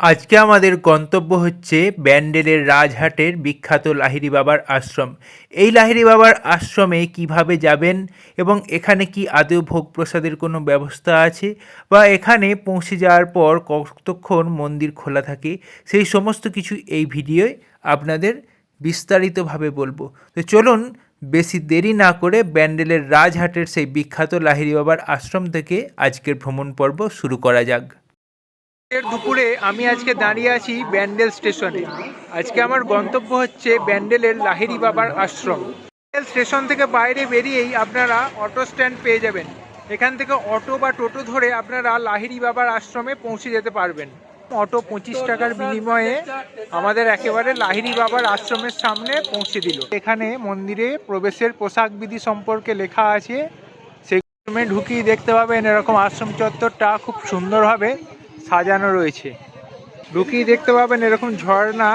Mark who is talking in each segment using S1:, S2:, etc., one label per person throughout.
S1: আজকে আমাদের গন্তব্য হচ্ছে ব্যান্ডেলের রাজহাটের বিখ্যাত লাহিড়ী বাবার আশ্রম। এই লাহিড়ী বাবার আশ্রমে কীভাবে যাবেন এবং এখানে কি আদৌ ভোগ প্রসাদের কোনো ব্যবস্থা আছে বা এখানে পৌঁছে যাওয়ার পর কতক্ষণ মন্দির খোলা থাকে, সেই সমস্ত কিছু এই ভিডিওয় আপনাদের বিস্তারিতভাবে বলব। তো চলুন, বেশি দেরি না করে ব্যান্ডেলের রাজহাটের সেই বিখ্যাত লাহিড়ী বাবার আশ্রম থেকে আজকের ভ্রমণ পর্ব শুরু করা যাক। দুপুরে আমি আজকে দাঁড়িয়ে আছি ব্যান্ডেল স্টেশনে। আজকে আমার গন্তব্য হচ্ছে ব্যান্ডেলের লাহিড়ী বাবার আশ্রম। ব্যান্ডেল স্টেশন থেকে বাইরে বেরিয়েই আপনারা অটো স্ট্যান্ড পেয়ে যাবেন। এখান থেকে অটো বা টোটো ধরে আপনারা লাহিড়ী বাবার আশ্রমে পৌঁছে যেতে পারবেন। অটো পঁচিশ টাকার বিনিময়ে আমাদের একেবারে লাহিড়ী বাবার আশ্রমের সামনে পৌঁছে দিল। এখানে মন্দিরে প্রবেশের পোশাক বিধি সম্পর্কে লেখা আছে। সেখানে ঢুকিয়ে দেখতে পাবেন এরকম আশ্রম চত্বরটা খুব সুন্দরভাবে সাজানো রয়েছে। ঢুকিয়ে দেখতে পাবেন এরকম ঝর্ণা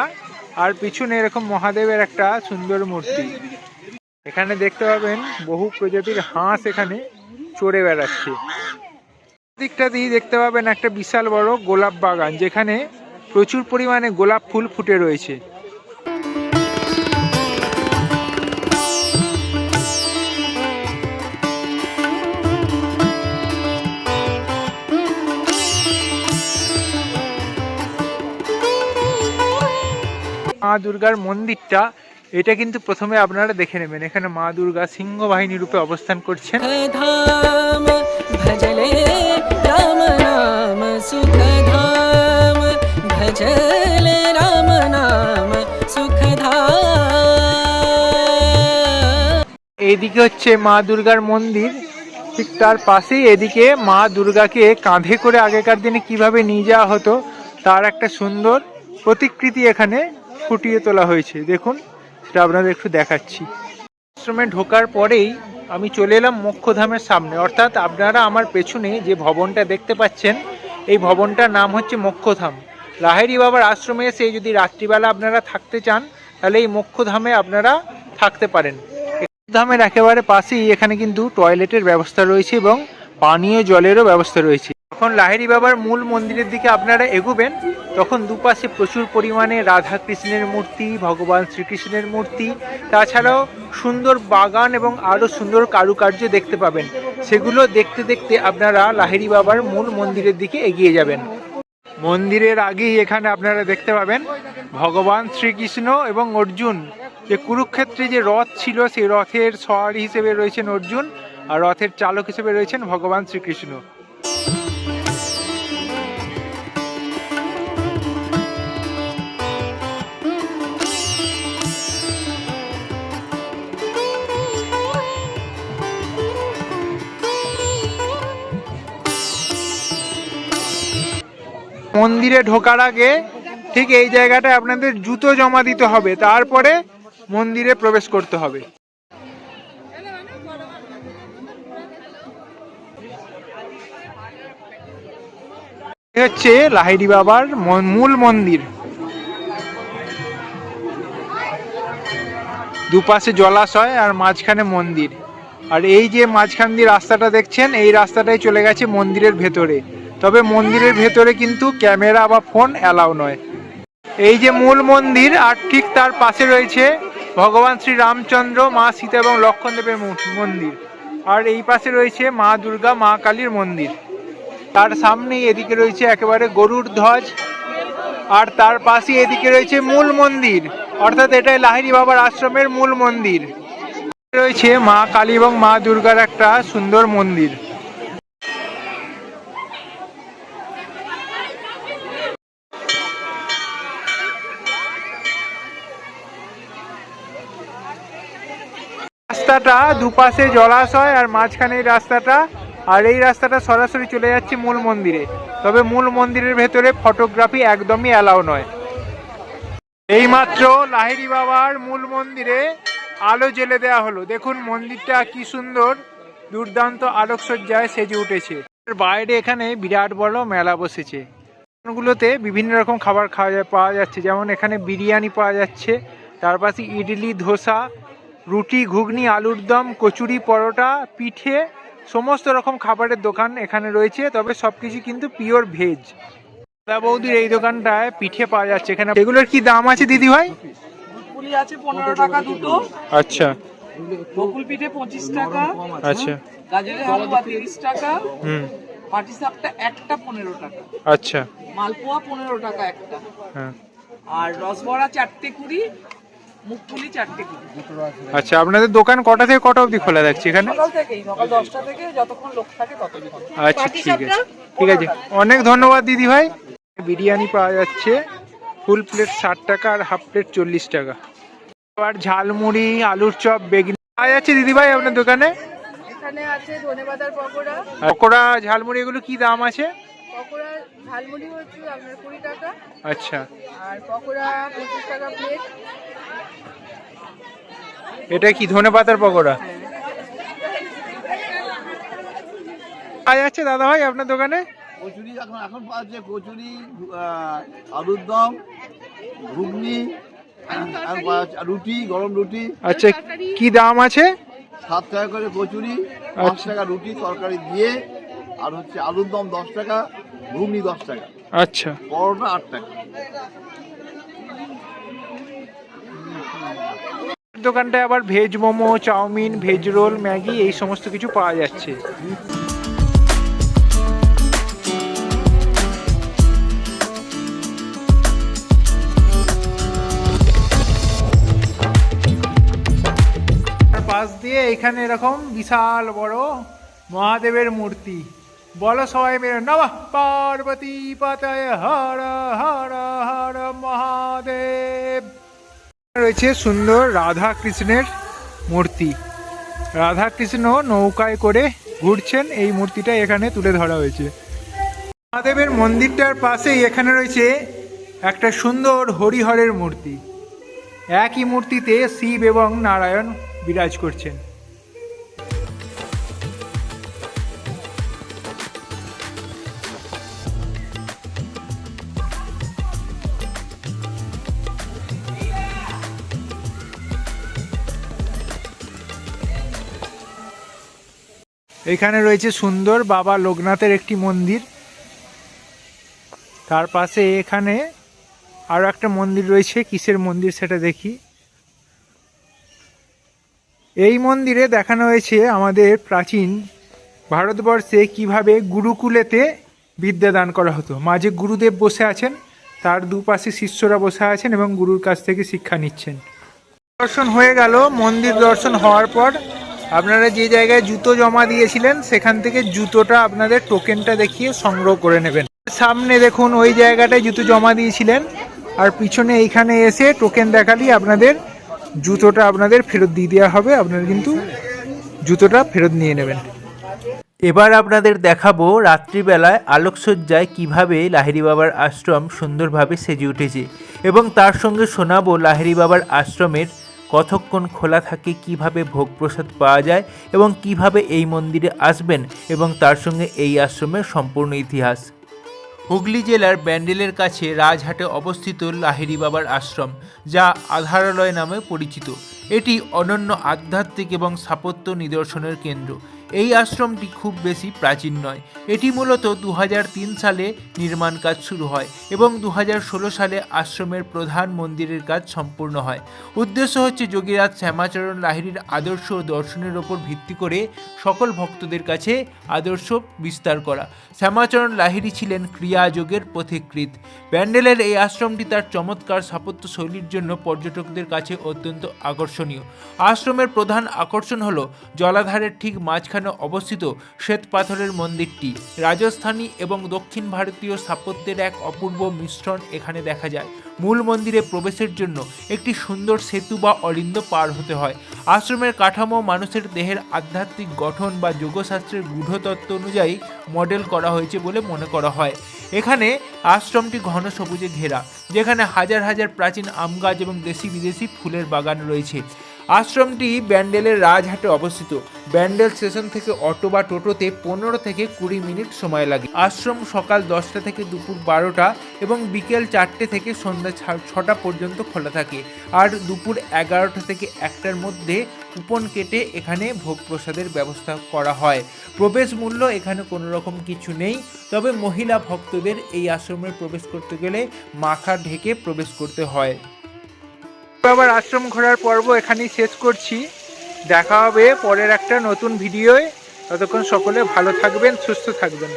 S1: আর পিছনে এরকম মহাদেবের একটা সুন্দর মূর্তি। এখানে দেখতে পাবেন বহু প্রজাতির হাঁস এখানে চড়ে বেড়াচ্ছে। দিকটা দিয়ে দেখতে পাবেন একটা বিশাল বড় গোলাপ বাগান, যেখানে প্রচুর পরিমাণে গোলাপ ফুল ফুটে রয়েছে। মা দুর্গার মন্দিরটা এটা কিন্তু প্রথমে আপনারা দেখে নেবেন। এখানে মা দুর্গা সিংহ বাহিনী রূপে অবস্থান করছেন। এদিকে হচ্ছে মা দুর্গার মন্দির। ঠিক তার পাশেই এদিকে মা দুর্গাকে কাঁধে করে আগেকার দিনে কীভাবে নিয়ে যাওয়া হতো তার একটা সুন্দর প্রতিকৃতি এখানে। ফুটিয়ে তোলা হয়েছে। দেখুন, সেটা আপনাদের একটু দেখাচ্ছি। আশ্রমে ঢোকার পরেই আমি চলে এলাম মোক্ষধামের সামনে। অর্থাৎ আপনারা আমার পেছনে যে ভবনটা দেখতে পাচ্ছেন, এই ভবনটার নাম হচ্ছে মোক্ষধাম। লাহেরি বাবার আশ্রমে এসে যদি রাত্রিবেলা আপনারা থাকতে চান, তাহলে এই মোক্ষধামে আপনারা থাকতে পারেন। ধামের একেবারে পাশেই এখানে কিন্তু টয়লেটের ব্যবস্থা রয়েছে এবং পানীয় জলেরও ব্যবস্থা রয়েছে। যখন লাহেরি বাবার মূল মন্দিরের দিকে আপনারা এগোবেন, তখন দুপাশে প্রচুর পরিমাণে রাধা কৃষ্ণের মূর্তি, ভগবান শ্রীকৃষ্ণের মূর্তি, তাছাড়াও সুন্দর বাগান এবং আরও সুন্দর কারুকার্য দেখতে পাবেন। সেগুলো দেখতে দেখতে আপনারা লাহেরি বাবার মূল মন্দিরের দিকে এগিয়ে যাবেন। মন্দিরের আগেই এখানে আপনারা দেখতে পাবেন ভগবান শ্রীকৃষ্ণ এবং অর্জুন। যে কুরুক্ষেত্রে যে রথ ছিল, সেই রথের সওয়ারি হিসেবে রয়েছেন অর্জুন আর রথের চালক হিসেবে রয়েছেন ভগবান শ্রীকৃষ্ণ। মন্দিরে ঢোকার আগে ঠিক এই জায়গাটায় আপনাদের জুতো জমা দিতে হবে, তারপরে মন্দিরে প্রবেশ করতে হবে। হচ্ছে লাহিড়ি বাবার মূল মন্দির। দুপাশে জলাশয় আর মাঝখানে মন্দির। আর এই যে মাঝখান দিয়ে রাস্তাটা দেখছেন, এই রাস্তাটাই চলে গেছে মন্দিরের ভেতরে। তবে মন্দিরের ভেতরে কিন্তু ক্যামেরা বা ফোন অ্যালাউ নয়। এই যে মূল মন্দির, আর ঠিক তার পাশে রয়েছে ভগবান শ্রী রামচন্দ্র, মা সীতা এবং লক্ষণ দেবের মন্দির। আর এই পাশে রয়েছে মা দুর্গা, মা কালীর মন্দির। তার সামনেই এদিকে রয়েছে একেবারে গরুর ধ্বজ, আর তার পাশে এদিকে রয়েছে মূল মন্দির। অর্থাৎ এটাই লাহিড়ী বাবার আশ্রমের মূল মন্দির। রয়েছে মা কালী এবং মা দুর্গার একটা সুন্দর মন্দির। রাস্তাটা, দুপাশে জলাশয় আর মাঝখানে এই রাস্তাটা। আর এই রাস্তাটা সরাসরি চলে যাচ্ছে মূল মন্দিরে। তবে মূল মন্দিরের ভেতরে ফটোগ্রাফি একদমই অ্যালাউ নয়। এইমাত্র লাহিড়ী বাবার মূল মন্দিরে আলো জ্বেলে দেওয়া হলো। দেখুন মন্দিরটা কি সুন্দর, দুর্দান্ত আলোকসজ্জায় সেজে উঠেছে। বাইরে এখানে বিরাট বড় মেলা বসেছে। গুলোতে বিভিন্ন রকম খাবার খাওয়া পাওয়া যাচ্ছে। যেমন এখানে বিরিয়ানি পাওয়া যাচ্ছে, তার পাশে ইডলি, ধোসা রুটি ঘুগনি আলুর দম কচুরি পরোটা পিঠে সমস্ত রকম খাবারের দোকান এখানে রয়েছে তবে সব কিছু কিন্তু পিওর ভেজ দাদা বৌদির এই দোকানটায় পিঠে পাওয়া যাচ্ছে এখানে। এগুলোর কি দাম আছে দিদি ভাই?
S2: আছে পনেরো টাকা দুটো।
S1: আচ্ছা।
S2: বকুল পিঠে পঁচিশ টাকা।
S1: আচ্ছা।
S2: গাজরের হালুয়া তিরিশ টাকা।
S1: হুম।
S2: পাটি সাপটা একটা পনেরো টাকা।
S1: আচ্ছা।
S2: মালপোয়া পনেরো টাকা একটা।
S1: হ্যাঁ।
S2: আর রসবড়া চারটে কুড়ি। মুখপুলি চারটে কুড়ি
S1: আচ্ছা আপনাদের দোকান কটা থেকে কটা অবধি খোলা থাকছে এখানে?
S2: সকাল থেকেই সকাল দশটা থেকে যতক্ষণ লোক থাকে ততক্ষণ।
S1: আচ্ছা ঠিক আছে। ঠিক আছে। অনেক ধন্যবাদ দিদি ভাই। বিরিয়ানি পাওয়া যাচ্ছে। ফুল প্লেট ষাট টাকা আর হাফ প্লেট চল্লিশ টাকা। আবার ঝালমুড়ি আলুর চপ বেগনি। পাওয়া যাচ্ছে দিদি ভাই আপনার দোকানে?
S3: এখানে আছে ধনেপাতার পকোড়া।
S1: পকোড়া ঝালমুড়ি এগুলো কি দাম আছে?
S3: পকোড়া ঝালমুড়ি হচ্ছে আপনার কুড়ি টাকা।
S1: আচ্ছা।
S3: আর পকোড়া পঁচিশ টাকা প্লেট
S1: এটা কি ধনে পাতার পকোড়া? পাওয়া যাচ্ছে দাদা ভাই আপনার দোকানে?
S4: কচুরি এখন এখন পাওয়া যাচ্ছে কচুরি আলুর দম ঘুগনি আর রুটি গরম রুটি।
S1: আচ্ছা কি দাম আছে?
S4: সাত টাকা করে কচুরি পাঁচ
S1: আচ্ছা।
S4: টাকা রুটি তরকারি দিয়ে আর হচ্ছে আলুর দম দশ টাকা ঘুগনি দশ টাকা।
S1: আচ্ছা।
S4: পরোটা আট টাকা।
S1: দোকানটায় আবার veg momo, chow mein, veg roll, Maggi এই সমস্ত কিছু পাওয়া যাচ্ছে। পাশ দিয়ে এখানে এরকম বিশাল বড় মহাদেবের মূর্তি। বলো সবাই মেরে নমঃ পার্বতী পাতায় হর হর হর মহাদেব। রয়েছে সুন্দর রাধা কৃষ্ণের মূর্তি। রাধা কৃষ্ণ নৌকায় করে ঘুরছেন, এই মূর্তিটা এখানে তুলে ধরা হয়েছে। মহাদেবের মন্দিরটার পাশেই এখানে রয়েছে একটা সুন্দর হরিহরের মূর্তি। একই মূর্তিতে শিব এবং নারায়ণ বিরাজ করছেন। এখানে রয়েছে সুন্দর বাবা লোকনাথের একটি মন্দির। তার পাশে এখানে আরও একটা মন্দির রয়েছে, কিসের মন্দির সেটা দেখি। এই মন্দিরে দেখানো হয়েছে আমাদের প্রাচীন ভারতবর্ষে কীভাবে গুরুকুলেতে বিদ্যাদান করা হতো। মাঝে গুরুদেব বসে আছেন, তার দুপাশে শিষ্যরা বসে আছেন এবং গুরুর কাছ থেকে শিক্ষা নিচ্ছেন। দর্শন হয়ে গেল, মন্দির দর্শন হওয়ার পর আপনারা যে জায়গায় জুতো জমা দিয়েছিলেন, সেখান থেকে জুতোটা আপনাদের টোকেনটা দেখিয়ে সংগ্রহ করে নেবেন। সামনে দেখুন, ওই জায়গাটায় জুতো জমা দিয়েছিলেন। আর পিছনে এইখানে এসে টোকেন দেখালেই আপনাদের জুতোটা আপনাদের ফেরত দিয়ে দেওয়া হবে। আপনারা কিন্তু জুতোটা ফেরত নিয়ে নেবেন। এবার আপনাদের দেখাবো রাত্রিবেলায় আলোকসজ্জায় কীভাবে লাহিড়ি বাবার আশ্রম সুন্দরভাবে সেজে উঠেছে। এবং তার সঙ্গে শোনাবো লাহিড়ি বাবার আশ্রমের কতক্ষণ খোলা থাকে, কীভাবে ভোগ প্রসাদ পাওয়া যায় এবং কীভাবে এই মন্দিরে আসবেন এবং তার সঙ্গে এই আশ্রমের সম্পূর্ণ ইতিহাস। হুগলি জেলার ব্যান্ডেলের কাছে রাজহাটে অবস্থিত লাহিড়ি বাবার আশ্রম, যা আধারালয় নামে পরিচিত। এটি অনন্য আধ্যাত্মিক এবং স্থাপত্য নিদর্শনের কেন্দ্র। এই আশ্রমটি খুব বেশি প্রাচীন নয়। এটি মূলত দু হাজার তিন সালে নির্মাণ কাজ শুরু হয় এবং দু হাজার ষোলো সালে আশ্রমের প্রধান মন্দিরের কাজ সম্পূর্ণ হয়। উদ্দেশ্য হচ্ছে যোগীরাজ শ্যামাচরণ লাহিড়ির আদর্শ ও দর্শনের ওপর ভিত্তি করে সকল ভক্তদের কাছে আদর্শ বিস্তার করা। শ্যামাচরণ লাহিড়ি ছিলেন ক্রিয়াযোগের পথিকৃত ব্যান্ডেলের এই আশ্রমটি তার চমৎকার স্থাপত্য শৈলীর জন্য পর্যটকদের কাছে অত্যন্ত আকর্ষণীয়। আশ্রমের প্রধান আকর্ষণ হল জলাধারের ঠিক মাঝখানে অবস্থিত শ্বেত পাথরের মন্দিরটি। রাজস্থানী এবং দক্ষিণ ভারতীয় স্থাপত্যের এক অপূর্ব মিশ্রণ এখানে দেখা যায়। মূল মন্দিরে প্রবেশের জন্য একটি সুন্দর সেতু বা অলিন্দ পার হতে হয়। আশ্রমের কাঠামো মানুষের দেহের আধ্যাত্মিক গঠন বা যোগশাস্ত্রের গূঢ়তত্ত্ব অনুযায়ী মডেল করা হয়েছে বলে মনে করা হয়। এখানে আশ্রমটি ঘন সবুজে ঘেরা, যেখানে হাজার হাজার প্রাচীন আম গাছ এবং দেশি বিদেশি ফুলের বাগান রয়েছে।
S5: আশ্রমটি ব্যান্ডেলের রাজহাটে অবস্থিত। ব্যান্ডেল স্টেশন থেকে অটো বা টোটোতে পনেরো থেকে কুড়ি মিনিট সময় লাগে। আশ্রম সকাল দশটা থেকে দুপুর বারোটা এবং বিকেল চারটে থেকে সন্ধ্যা ছটা পর্যন্ত খোলা থাকে। আর দুপুর এগারোটা থেকে একটার মধ্যে কুপন কেটে এখানে ভোগ প্রসাদের ব্যবস্থা করা হয়। প্রবেশ মূল্য এখানে কোনো রকম কিছু নেই। তবে মহিলা ভক্তদের এই আশ্রমে প্রবেশ করতে গেলে মাথা ঢেকে প্রবেশ করতে হয়। আবার আশ্রম ঘোরার পর্ব এখানেই শেষ করছি। দেখা হবে পরের একটা নতুন ভিডিওয়। ততক্ষণ সকলে ভালো থাকবেন, সুস্থ থাকবেন।